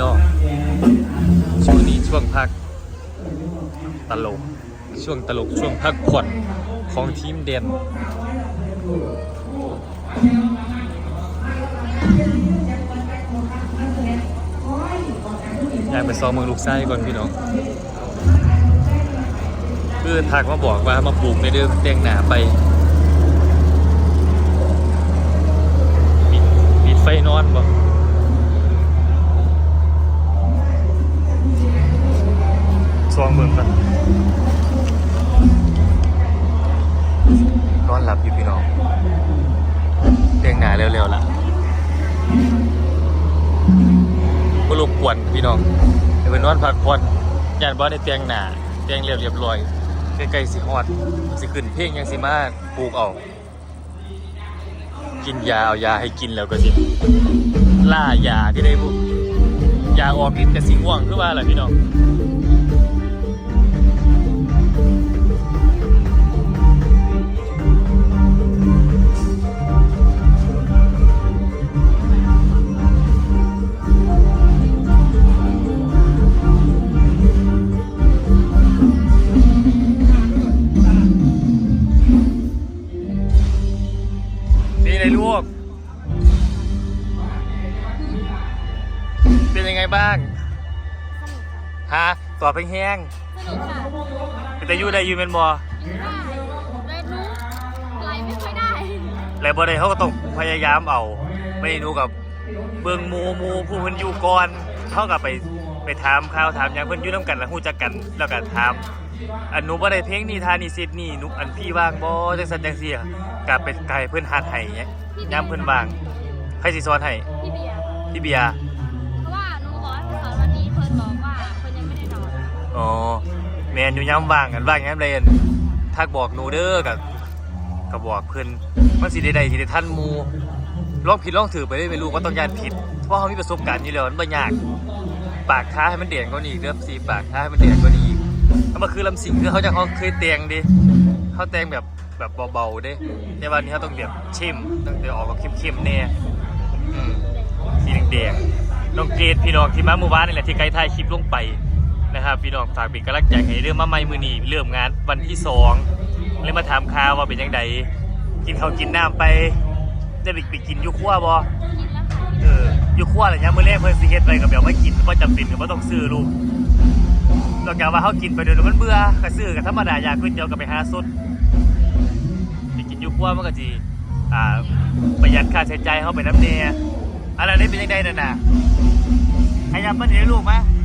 น้องช่วงนี้ช่วงพักตลก ช่วงตลกช่วงพักผ่อนของทีมเด่นอยากไปซ้อมเมืองลูกไส้ก่อนพี่น้องคือทักมาบอกว่ามาปลูกในเดิมเตียงหนาไปปิดไฟนอนบ่ซ้อม เมืองกันนอนหลับอยู่พี่น้องเตียงหนาเร็วๆล่ะบรบกวนพี่น้องเดี๋ยวไปนอนพักผ่อนยานบ้านในเตียงหนาเตียงเรียบเรียบร้อยใกล้ๆสิฮอดสิขึ้นเพลงยังสิมาปลูกเอากินยาเอายาให้กินแล้วก็สิล่ายาที่ได้บุยาออกฤทธิ์แต่สิง่วงคือว่าอะไรพี่น้อง อบแห้งสนุกค่ะๆแต่อยูได้อยูเป็นบอยิ้มได้เลยนุ๊กไหลไม่ค่อยได้แล้วบ่ได้เขาก็ต้องพยายามเอา ไม่ได้หนูกับเบิ่งหมูหมูผู้เพิ่นอยู่ก่อนเท่ากับไปไปถามข่าวถามหยังเพิ่นอยู่นํกันแล้วฮู้จักกันแล้วก็ถาม อันหนูบ่ได้เพลงนี้ทานี่ซิดนี่หนูอันพี่ว่างบ่จังซั่นจังซี่ก็ไปไกลเพิ่นฮัดให้ยยามเพิ่นว่างใครสิสอนให้พี่เบียร์พี่เบียร์ อ๋อแมนอยู่ยามว่างกันว่างยามใดอั่นทักบอกหนูเด้อก็ก็บบอกเพิ่อนมันสิได้ได้สิได้ทันมู่ลองผิดลองถือไปได้ไม่รู้ว่าต้องย่านผิด เพราะเขามีประสบการณ์อยู่แล้วมันบ่ยาก ปากท้าให้มันเด่นกว่านี้เด้อสีปากท้าให้มันเด่นกว่านี้อีกถ้ามาคือลำสิงคือเขาจะเขาเคยแต่งดิเขาแต่งแบบแบบเบาๆเด้ในวันนี้เขาต้องแบบเข้มต้องเดี๋ยวออกแบบเข้มๆแน่อืมสีแดงๆน้องเกรดพี่น้องที่มาหมู่บ้านนี่แหละที่ไกด์ถ่ายคลิปลงไป นะครับพี่น้องฝากเป็นกำลังใจให้เรื่องมาใหม่มือนีเริ่มงานวันที่สองเลยมาถามข่าวว่าเป็นยังไงกินข้าวกินน้ำไปได้ไปกินยุคั่วค่เออยู่ขั้วอะไรเงี้ยมื้อแรกเพิ่นสิเฮ็ดไปกับแบบไม่กินเพราะจำเป็นก็บ่ต้องซื้อลูกนอกจากว่าเฮากินไปโดยมันเบื่อก็ซื้อก็ธรรมดาอยากก๋วยเตี๋ยวก็ไปหาสดไปกินยู่ขั้วมันก็สิอ่าประหยัดค่าใช้จ่ายเฮาไปน้ำแน่อะไรได้เป็นจังไดนั่นน่ะให้ยามมันเห็นลูกมาอย่า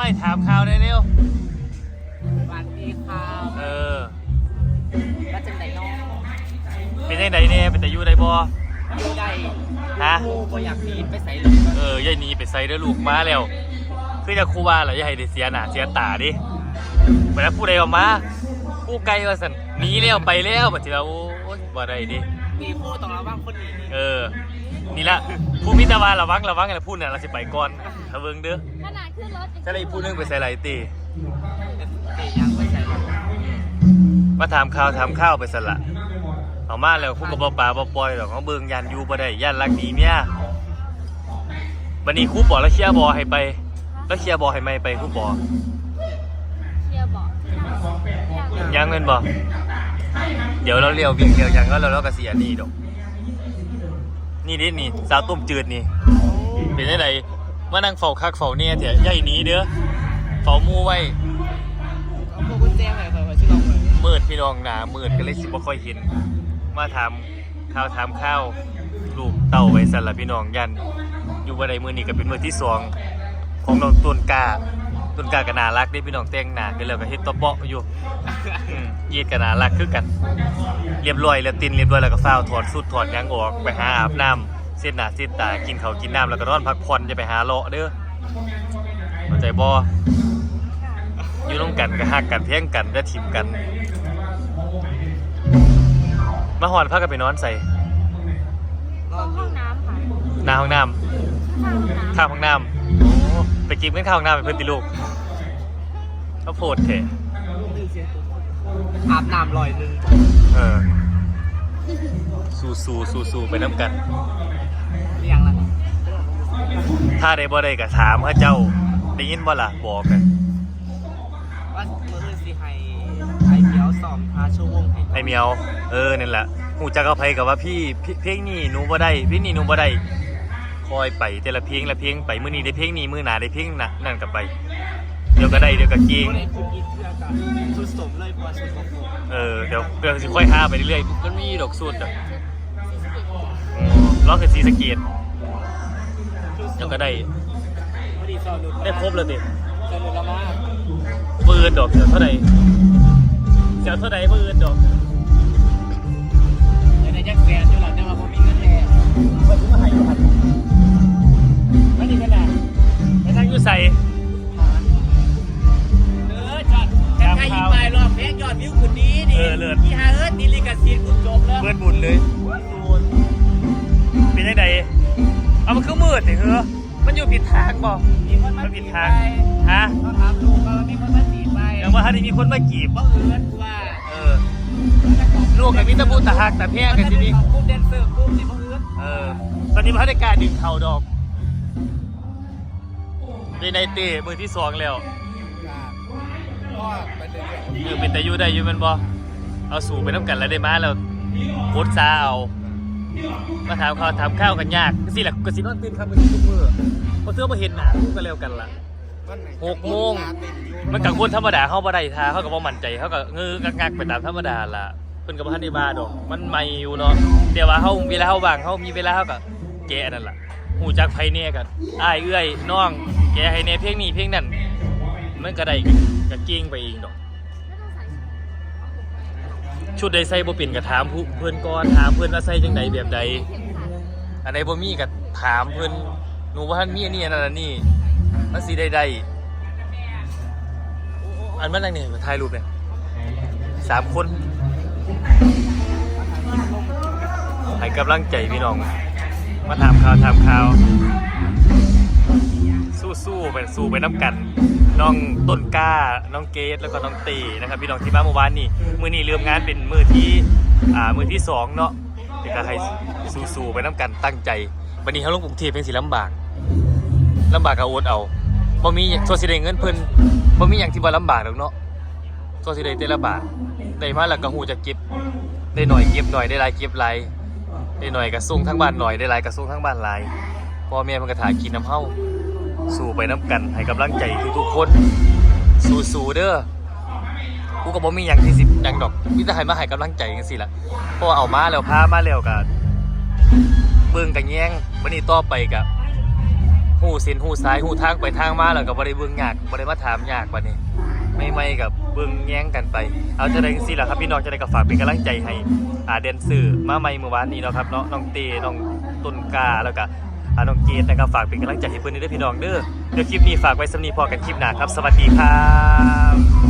ไม่ถามข่าวได้เร็วสวัสดีครับเออก็จังไหนน้องเป็นจังไดแน่เป็นแต่อยู่ได้บ่อยู่ใหญ่ฮะกูบ่อยากหนีไปใส่เลยเออยายหนีไปใส่เด้อลูกมาแล้วคือจะครูว่าเหรออย่าให้ได้เสียหน้าเสียตาดิเวลาผู้ใดออกมาผู้ไกลว่าสันหนีแล้วไปแล้วบัดทีเราโอ้ยบ่ได้ดิ มีผู้ต้องระวังคนหนีเออ นี่ละผู้มิตรวาระวังระวังอะไรพูดเนี่ยเราสิไปก่อนถ้าเบิ่งเด้อขนาดขึ้นรถยังถ้าได้ผู้หนึงไปใส่ไหลตีเตะยังไปใส่เลยมาถามข่าวถามข้าวไปสละเอามาแล้วผู้กับบ่ปลาบ่ปล่อยหรอกเขาเบิ่งยันอยู่บ่ได้ยันรักหนีเมียบัดนี้ครูบอกแล้วเคลียร์บ่ให้ไป แล้วเคลียร์บ่ให้ไม่ไปครูบอกเชียร์บอกอยากยังเงินบ่เดี๋ยวเราเลี้ยววิ่งเลี้ยวยังก็เราเราก็เสียนี่ดอกนี่ดินี่สาวต้มจืดนี่ เป็นได้ไดมานั่งเฝ้าคักเฝ้าเนี่ยเถอะใหญ่หนี้เด้อเฝ้าหมู่ไว้เอาพวกกุญแจไว้คอยไว้ชื่อลองเลยมืดพี่น้องหนามืดก็เลยสิบ่ค่อยเห็น มาถามข่าวถามข้าวลูกเต่าไว้สั่นละพี่น้องยัน อยู่บ่ได้มื้อนี้ก็เป็นมื้อที่สองของน้องต้นกล้า ต้นกล้าก็น่ารักเด้พี่น้องแต่งหน้ากันแล้วก็เฮ็ดตะเปาะอยู่อืมเย็ดก็น่ารักคือกัน เรียบร้อยแล้วตินเรียบร้อยแล้วก็ฟ้าวถอดสุดถอดหยังออกไปหาอาบน้ำเส้นหน้าเส้นตากินข้าวกินน้ำแล้วก็นอนพักผ่อนจะไปหาเลาะเด้อเข้าใจบ่อยู่ร่วมกันก็ฮักกันเพียงกันจะถิ่มกัน มาหอนพักกันไปนอนใส่นอนห้องน้ำค่ะหน้าห้องน้ข้างห้องน้ำข้างห้องน้ำโอ้ ไปกินกันข้างห้องน้ำเป็นเพื่อนติลูกเขาโพดเถอะตื่นเสียงตุ๊กอาบน้ำลอยหนึงเออสู้สู้สู้สู้ไปน้ำกันเรียงละเถ้าได้บ่ได้ก็ถามเขาเจ้าได้ยินบ่ล่ะบอกกันว่าเมื่อคืนสิให้ไอเดียวสอมพาชั่วโมงให้ไอเมียว เออนั่นแหละหูจักเอาไผกับว่าพี่พี่เพลงนี้หนูบ่ได้เพลงนี้หนูบ่ได้ คอยไปแต่ละเพลงละเพลงไปมื้อนี้ได้เพลงนี้มื้อหน้าได้เพลงน่ะนั่นก็ไป เดี๋ยวก็ได้เดี๋ยวก็เก่งก็เลยคุณอีทเพื่อกับชุดสมเลยเพราะว่าชุดของผมเออเดี๋ยวเดี๋ยวสิค่อยหาไปเรื่อยๆมันมีดอกสุดอะอ๋อร้องคือสีสะเกตชุดสเดี๋ยวมก็ได้พอดีสอนหนุนได้ครบแล้วดิสอนหนุนละมาปืนดอกเสียวเท่าใดเสียวเท่าใดปืนดอกเดี๋ยวได้แจ็คแฟนอยู่หลังแต่ว่าผมมีเงินแน่ว่าถึงมาให้อยู่หัน ไม่ดีขนาดไปทางอยู่ใส่เออจอดแค่ใครยิงไปรอบเพลงยอดวิวคุณดีดีเออเลิศที่ฮาเอิร์ดดีลิกาซีนคุณจบแล้วเพื่อนบุญเลยเป็นยังไงเอามันคือมืดสิเฮ้อมันอยู่ผิดทางบ่มีคนมามันผิจีดบทางไปฮะต้องถามลูกว่ามีคนมาจีบไปยังว่าถ้าได้มีคนมากีบบังเอิญว่าเออลูกกับมิตรบูตะหักแต่เพี้ยกันทีนี้กลุ่มแดนเซอร์กลุ่มที่บังเอิญเออตอนนี้พระได้การดึงเข่าดอก ในในเตะมือที่สองแล้วก็ไปเรื่อยเออเป็นแต่อยูได้อยูแมันบ่เอาสู่ไปน้ำกันแล้วได้มาแล้วโคตรซาเอา มาถามข้าวถามข้าวกันยากก็สิแหละก็สินอนตื่นครับมือทุกมือเพราะเธอมาเห็นหนาคู่กันเร็วกันล่ะๆหกโมง มันกับคนธรรมดาเขาบ่ได้ทาเขาก็บ่มั่นใจเขาก็งืองักๆไปตามธรรมดาล่ะเพิ่นก็บ่ทันได้มาดอก มันใหม่อยู่เนาะเดี๋ยวว่าเฮาเวลาเฮาว่างเฮามีเวลาเฮาก็แกะนั่นล่ะ ฮู้จักไผแน่ก็อ้ายเอื้อยน้อง แกะให้แน่เพลงนี้เพลงนั้นมันก็ได้ก็เก่งไปเองดอก ชุดใดใส่บ่เป็นก็ถามผู้เพิ่อนก่อนถามเพิ่อนว่าใส่จังใดแบบใดอันใดบ่มีก็ถามเพิ่อนหนูว่าท่านมีอันนี้อันนั้นอันนี้มันสิได้ได้อันมันอะไรเนี่ยถ่ายรูปเนี่ยสามคนให้กำลังใจพี่น้อง มาถามข่าวถามข่าว สู้ๆไปสู้ไปน้ำกัน น้องต้นกล้า น้องเกดแล้วก็น้องตีนะครับพี่น้องที่มานเมื่อวานนี่มือนี้เริ่มงานเป็นมือที่อ่ามือที่สองเนาะเดี๋ยวก็ให้สู้ๆไปน้ำกันตั้งใจ วันนี้เขาลงกรุงเทพเป็นสิลำบากลำบากกับโอดเอาบ่มีโซสิได้เงินเพิ่นบ่มีอย่างที่บ่ลำบากหรอกเนาะโซสิได้แต่ละบาทได้มาแล้วก็ฮู้จะเก็บได้หน่อยเก็บหน่อยได้หลายเก็บหลาย ได้หน่อยก็ส่งทั้งบ้านหน่อยได้หลายก็ส่งทั้งบ้านหลายพ่อแม่มันก็ถ่ากินน้ำเฮาสู้ไปน้ำกันให้กำลังใจทุกๆคน สู้ๆเด้อกูก็บ่มีหยังที่สิหยังดอกมีแต่ให้มาให้กำลังใจจังซี่ล่ะเพราะว่าเอามาแล้วพามาแล้วก็เบิ่งกันแย่งวันนี้ต่อไปก็ฮู้เส้นฮู้ซ้ายฮู้ทางไปทางมาแล้วก็บ่ได้เบิ่งยากบ่ได้มาถามยากบัดนี้ ไม่ๆกับเบิ่งแย่งกันไป เอาจะได้จังซี่ล่ะครับพี่น้องจะได้ก็ฝากเป็นกำลังใจให้อ่าเดนเซอร์มาใหม่เมื่อวานนี้เนาะครับเนาะน้องเตน้องตุนกาแล้วก็อาน้องเกดนะครับฝากเป็นกำลังใจให้เพื่อนด้วยพี่น้องเด้อเดี๋ยวคลิปนี้ฝากไว้สำนีพอกันคลิปหน้าครับ สวัสดีครับ